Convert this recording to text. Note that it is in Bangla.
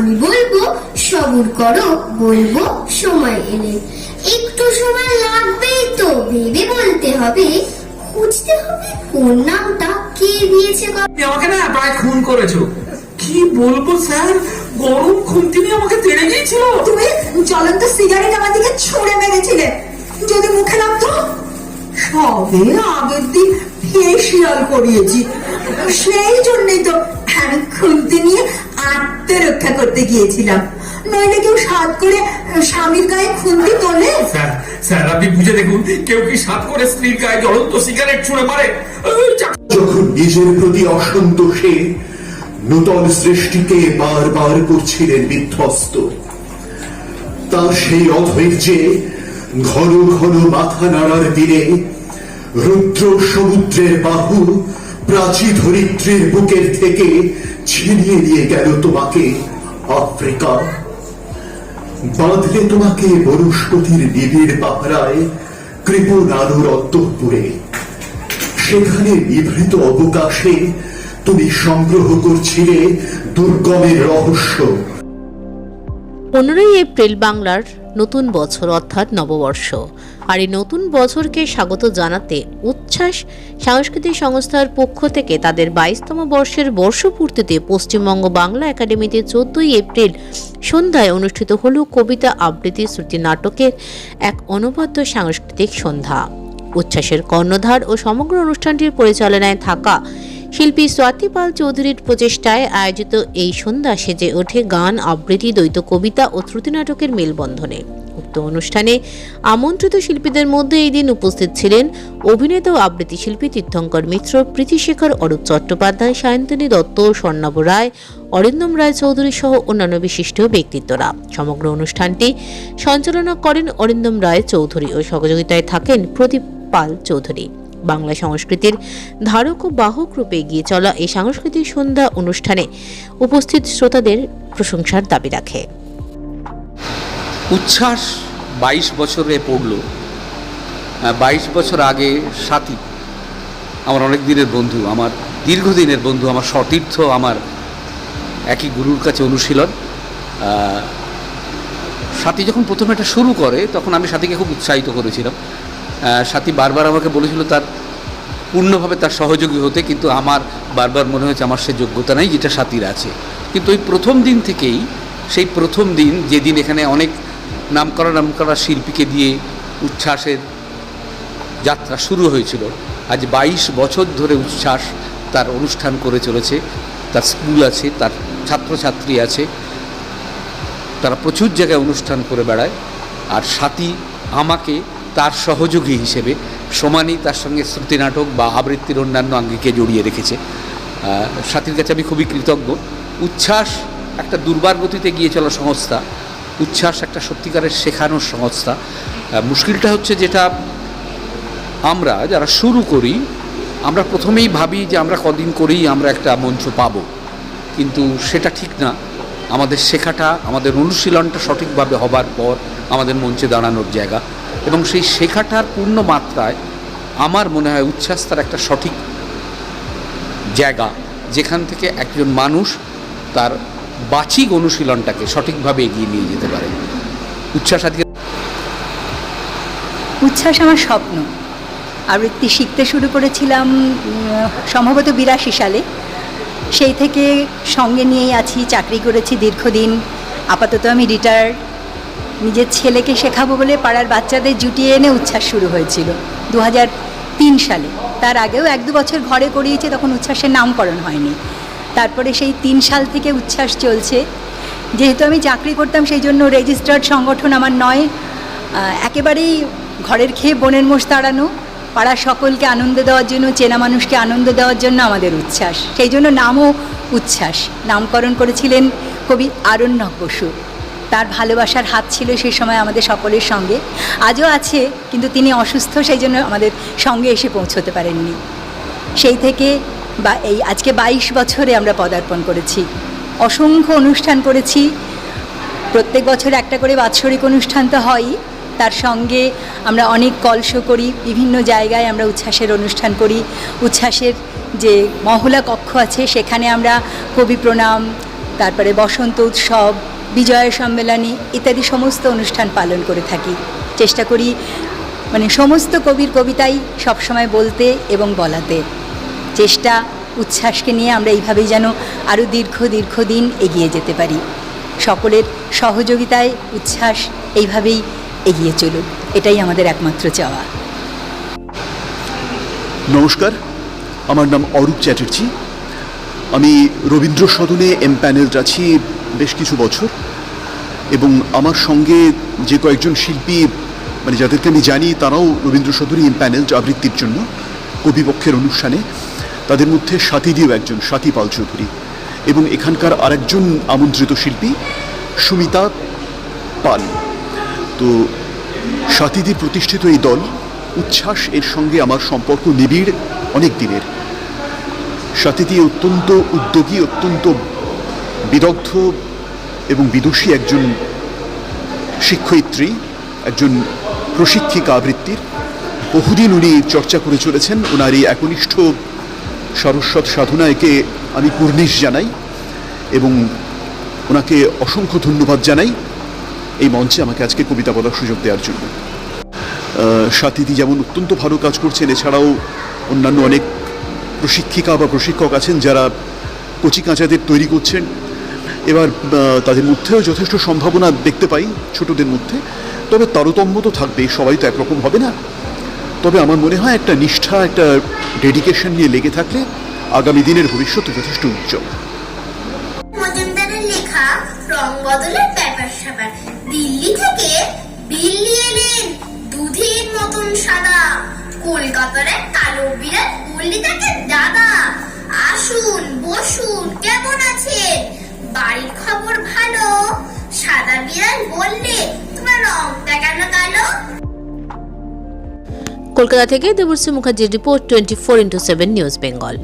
আমি বলব সবুর করো বলব সময় এলে একটু সময় লাগবেই তো ভেবে বলতে হবে। খুঁজতে হবে কোন নামটা কে দিয়েছে আমাকে না প্রায় খুন করেছ। কি বলব স্যার? গরম খুন্তি নিয়ে আমাকে তেড়ে গিয়েছিল। তুমি জ্বলন্ত সিগারেট আমার দিকে ছুঁড়ে মেরেছিলে। যদি মুখে লাগতো? সবে আগের দিন ফেসিয়াল করিয়েছি। সেই জন্যই তো আমি খুন্তি নিয়ে আত্মরক্ষা করতে গিয়েছিলাম। নইলে কেউ সাত করে স্বামীর গায়ে খুন্তি তোলে? স্যার স্যার আপনি বুঝে দেখুন কেউ কি সাত করে স্ত্রীর গায়ে জ্বলন্ত সিগারেট ছুঁড়ে মারে? যখন নিজের প্রতি অসন্তোষে নূতন সৃষ্টিকে বারবার করছিলেন বিধ্বস্ত তার সেই অধৈর্যে ঘন ঘন মাথা নাড়ার দিনে রুদ্র সমুদ্রের বাহু প্রাচী ধরিত্রীর বুকের থেকে ছিনিয়ে নিয়ে গেল তোমাকে, আফ্রিকা। বাঁধলে তোমাকে বনস্পতির নিবিড় পাহারায় কৃপণ অন্তঃপুরে। সেখানে নিভৃত অবকাশে তুমি সংগ্রহ করছিলে দুর্গমের রহস্য। পনেরোই এপ্রিল বাংলার নতুন বছর অর্থাৎ নববর্ষ। আর এই নতুন বছরকে স্বাগত জানাতে উচ্ছ্বাস সাংস্কৃতিক সংস্থার পক্ষ থেকে তাদের বাইশতম বর্ষের বর্ষপূর্তিতে পশ্চিমবঙ্গ বাংলা একাডেমিতে চোদ্দই এপ্রিল সন্ধ্যায় অনুষ্ঠিত হল কবিতা আবৃত্তি শ্রুতি নাটকের এক অনবদ্য সাংস্কৃতিক সন্ধ্যা। উচ্ছ্বাসের কর্ণধার ও সমগ্র অনুষ্ঠানটির পরিচালনায় থাকা শিল্পী স্বাতি পাল চৌধুরীর প্রচেষ্টায় আয়োজিত এই সন্ধ্যা সেজে ওঠে গান, আবৃত্তি, দ্বৈত কবিতা ও শ্রুতি নাটকের মেলবন্ধনে। উক্ত অনুষ্ঠানে আমন্ত্রিত শিল্পীদের মধ্যে এই দিন উপস্থিত ছিলেন অভিনেতা ও আবৃত্তি শিল্পী তীর্থঙ্কর মিত্র, প্রীতিশেখর অরূপ চট্টোপাধ্যায়, সায়ন্তনী দত্ত স্বর্ণাভ রায়, অরিন্দম রায় চৌধুরী সহ অন্যান্য বিশিষ্ট ব্যক্তিত্বরা। সমগ্র অনুষ্ঠানটি সঞ্চালনা করেন অরিন্দম রায় চৌধুরী ও সহযোগিতায় থাকেন প্রদীপ পাল চৌধুরী। বাংলা সংস্কৃতির ধারক ও বাহক রূপে এগিয়ে চলা এই সাংস্কৃতিক সন্ধ্যা অনুষ্ঠানে উপস্থিত শ্রোতাদের প্রশংসার দাবি রাখে। উচ্ছ্বাস বাইশ বছরে পড়ল। বাইশ বছর আগে সাথী, আমার অনেক দিনের বন্ধু, আমার দীর্ঘদিনের বন্ধু, আমার সতীর্থ আমার একই গুরুর কাছে অনুশীলন। সাথী যখন প্রথমে এটা শুরু করে, তখন আমি সাথীকে খুব উৎসাহিত করেছিলাম। সাথী বারবার আমাকে বলেছিল তার পূর্ণভাবে তার সহযোগী হতে, কিন্তু আমার বারবার মনে হয়েছে আমার সে যোগ্যতা নেই, যেটা সাথীর আছে। কিন্তু ওই প্রথম দিন থেকেই, সেই প্রথম দিন, যেদিন এখানে অনেক নামকরা নামকরা শিল্পীকে দিয়ে উচ্ছ্বাসের যাত্রা শুরু হয়েছিল, আজ বাইশ বছর ধরে উচ্ছ্বাস তার অনুষ্ঠান করে চলেছে, তার স্কুল আছে, তার ছাত্রছাত্রী আছে, তারা প্রচুর জায়গায় অনুষ্ঠান করে বেড়ায়। আর সাথী আমাকে তার সহযোগী হিসেবে সমানই তার সঙ্গে শ্রুতি নাটক বা আবৃত্তির অন্যান্য আঙ্গিকে জড়িয়ে রেখেছে। সাথীর কাছে আমি খুবই কৃতজ্ঞ। উচ্ছ্বাস একটা দুর্বার গতিতে গিয়ে চলা সংস্থা, উচ্ছ্বাস একটা সত্যিকারের শেখানোর সংস্থা। মুশকিলটা হচ্ছে যেটা আমরা যারা শুরু করি, আমরা প্রথমেই ভাবি যে আমরা কদিন করেই আমরা একটা মঞ্চ পাবো। কিন্তু সেটা ঠিক না। আমাদের শেখাটা, আমাদের অনুশীলনটা সঠিকভাবে হবার পর আমাদের মঞ্চে দাঁড়ানোর জায়গা। এবং সেই শেখাটার পূর্ণ মাত্রায় আমার মনে হয় উচ্ছ্বাস তার একটা সঠিক জায়গা, যেখান থেকে একজন মানুষ তার বাচিক অনুশীলনটাকে সঠিকভাবে এগিয়ে নিয়ে যেতে পারে। উচ্ছ্বাস আজকে উচ্ছ্বাস আমার স্বপ্ন। আবৃত্তি শিখতে শুরু করেছিলাম সম্ভবত বিরাশি সালে। সেই থেকে সঙ্গে নিয়েই আছি, চাকরি করেছি দীর্ঘদিন। আপাতত আমি রিটায়ার্ড নিজের ছেলেকে শেখাবো বলে পাড়ার বাচ্চাদের জুটিয়ে এনে উচ্ছ্বাস শুরু হয়েছিল। দু সালে। তার আগেও এক দু বছর ঘরে করিয়েছে, তখন উচ্ছ্বাসের নামকরণ হয়নি। তারপরে সেই তিন সাল থেকে উচ্ছ্বাস চলছে। যেহেতু আমি চাকরি করতাম, সেই জন্য রেজিস্টার্ড সংগঠন আমার নয়। একেবারেই ঘরের খেয়ে বনের মোষ তাড়ানো। পাড়ার সকলকে আনন্দ দেওয়ার জন্য, চেনা মানুষকে আনন্দ দেওয়ার জন্য আমাদের উচ্ছ্বাস। সেই জন্য নামও উচ্ছ্বাস। নামকরণ করেছিলেন কবি আরণ্যক বসু। তার ভালোবাসার হাত ছিল সেই সময় আমাদের সকলের সঙ্গে। আজও আছে, কিন্তু তিনি অসুস্থ, সেই জন্য আমাদের সঙ্গে এসে পৌঁছতে পারেননি। সেই থেকে বা এই আজকে বাইশ বছরে আমরা পদার্পণ করেছি। অসংখ্য অনুষ্ঠান করেছি। প্রত্যেক বছর একটা করে বাৎসরিক অনুষ্ঠান তো হয়ই। তার সঙ্গে আমরা অনেক কলসো করি, বিভিন্ন জায়গায় আমরা উচ্ছ্বাসের অনুষ্ঠান করি। উচ্ছ্বাসের যে মহলা কক্ষ আছে, সেখানে আমরা কবি প্রণাম, তারপরে বসন্ত উৎসব, বিজয় সম্মেলনী ইত্যাদি সমস্ত অনুষ্ঠান পালন করে থাকি। চেষ্টা করি মানে সমস্ত কবির কবিতাই সবসময় বলতে এবং বলাতে। চেষ্টা, উচ্ছ্বাসকে নিয়ে আমরা এইভাবেই যেন আরও দীর্ঘ, দীর্ঘদিন এগিয়ে যেতে পারি। সকলের সহযোগিতায় উচ্ছ্বাস এইভাবেই এগিয়ে চলুক এটাই আমাদের একমাত্র চাওয়া। নমস্কার, আমার নাম অরূপ চ্যাটার্জি। আমি রবীন্দ্র সদনে এমপ্যানেলড আছি বেশ কিছু বছর এবং আমার সঙ্গে যে কয়েকজন শিল্পী মানে যাদেরকে আমি জানি, তারাও রবীন্দ্র সদনে এমপ্যানেলড আবৃত্তির জন্য কবিপক্ষের অনুষ্ঠানে। তাদের মধ্যে সাথীদিও একজন, সাথী পাল চৌধুরী এবং এখানকার আরেকজন আমন্ত্রিত শিল্পী, সুমিতা পাল। তো সাথীদির প্রতিষ্ঠিত এই দল, উচ্ছ্বাস এর সঙ্গে আমার সম্পর্ক নিবিড় অনেক দিনের। সাথীদি অত্যন্ত উদ্যোগী, অত্যন্ত বিদগ্ধ এবং বিদুষী একজন শিক্ষয়িত্রী, একজন প্রশিক্ষিকা আবৃত্তির। বহুদিন উনি চর্চা করে চলেছেন। ওনার এই একনিষ্ঠ সারস্বত সাধনায়কে আমি কুর্নিশ জানাই এবং ওনাকে অসংখ্য ধন্যবাদ জানাই। এই মঞ্চে আমাকে আজকে কবিতা বলার সুযোগ দেওয়ার জন্য। সাথীদি যেমন অত্যন্ত ভালো কাজ করছেন, এছাড়াও অন্যান্য অনেক প্রশিক্ষিকা বা প্রশিক্ষক আছেন যারা কচি কাঁচাদের তৈরি করছেন। এবার তাদের মধ্যেও যথেষ্ট সম্ভাবনা দেখতে পাই ছোটদের মধ্যে। তবে তারতম্য তো থাকবেই, সবাই তো একরকম হবে না। তবে আমার মনে হয় একটা নিষ্ঠা, একটা ডেডিকেশন নিয়ে লেগে থাকলে আগামী দিনের ভবিষ্যৎ যথেষ্ট উজ্জ্বল। লেখা রং দিল্লি থেকে দিল্লি এলেন দুধের মতন সাদা। কলকাতার এক কালো বিড়াল বললি তাকে, দাদা, আসুন, বসুন, কেমন আছেন? বাড়ির খবর ভালো? সাদা বিড়াল বললে, তোমার রংটা কেন কালো? কলকাতা থেকে দেবশ্রী মুখার্জির report twenty four into seven news Bengal.